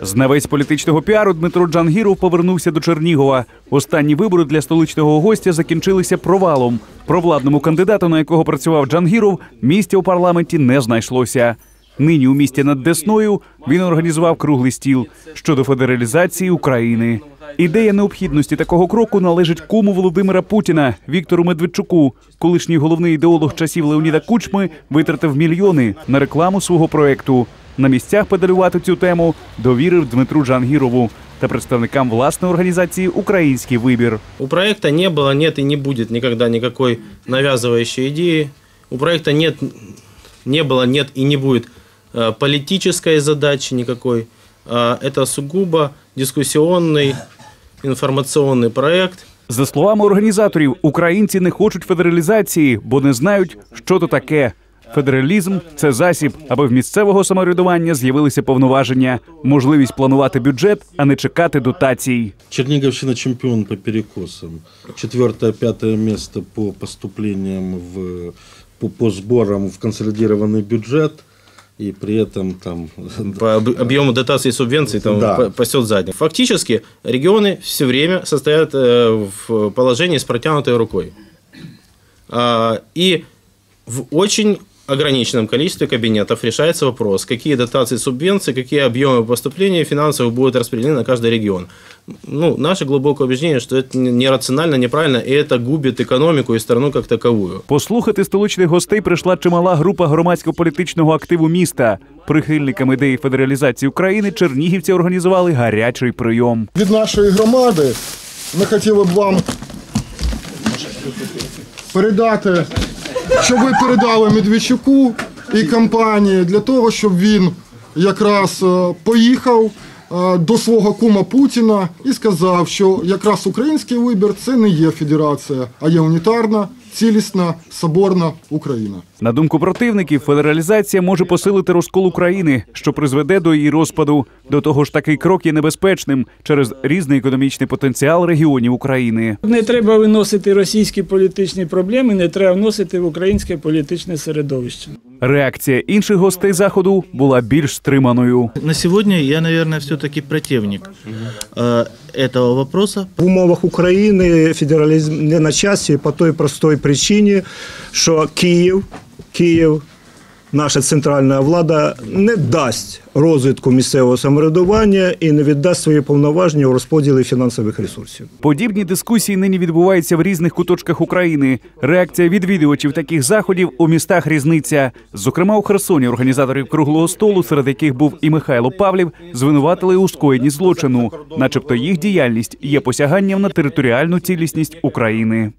Знавець політичного піару Дмитро Джангіров повернувся до Чернігова. Останні вибори для столичного гостя закінчилися провалом. Провладному кандидату, на якого працював Джангіров, місця у парламенті не знайшлося. Нині у місті над Десною він організував круглий стіл щодо федералізації України. Ідея необхідності такого кроку належить куму Володимира Путіна Віктору Медведчуку. Колишній головний ідеолог часів Леоніда Кучми витратив мільйони на рекламу свого проекту На місцях педалювати цю тему довірив Дмитру Джангірову та представникам власної організації Український вибір. У проекта не было, нет и не будет никогда никакой навязывающей идеи. У проекта нет, не было, нет и не будет э, политической задачи никакой. А Это сугубо дискуссионный информационный проект. За словами організаторів, українці не хочуть федералізації, бо не знають, що то таке. Федералізм це засіб, аби в місцевого самоврядування з'явилися повноваження, можливість планувати бюджет, а не чекати дотацій. Черниговщина чемпион по перекосам. Четвертое, пятое место по поступлениям в, по, по сборам в консолидированный бюджет. И при этом там По об- объему дотаций и субвенций там Да. па- пасет задник. Фактически регионы все время состоят э, в положении с протянутой рукой. А, И в очень ограниченном количестве кабинетов решается вопрос, какие дотации, субвенции, какие объемы поступления финансовых будут распределены на каждый регион. Ну, наше глубокое убеждение, что это нерационально, неправильно, и это губит экономику и страну как таковую. Послухати столичних гостей прийшла чимала група громадсько-політичного активу міста. Прихильникам ідеї федералізації України чернігівці організували гарячий прийом. від нашої громади ми хотіли б вам передати, щоб ви передали Медведчуку і компанії для того, щоб він якраз е, поїхав е, до свого кума Путіна і сказав, що якраз український вибір це не є федерація, а є унітарна, цілісна, соборна Україна. На думку противників, федералізація може посилити розкол України, що призведе до її розпаду. До того ж, такий крок є небезпечним через різний економічний потенціал регіонів України. Не треба виносити російські політичні проблеми, не треба вносити в українське політичне середовище. Реакція інших гостей заходу була більш стриманою. На сегодня я, наверное, все-таки противник э, этого вопроса, В умовах України федералізм не на часі по той простой причині, що Київ, Київ, наша центральна влада не дасть розвитку місцевого самоврядування і не віддасть свої повноваження у розподілі фінансових ресурсів. Подібні дискусії нині відбуваються в різних куточках України. Реакція відвідувачів таких заходів у містах різниця. Зокрема, у Херсоні організаторів круглого столу, серед яких був і Михайло Павлів, звинуватили у скоєнні злочину, начебто їх діяльність є посяганням на територіальну цілісність України.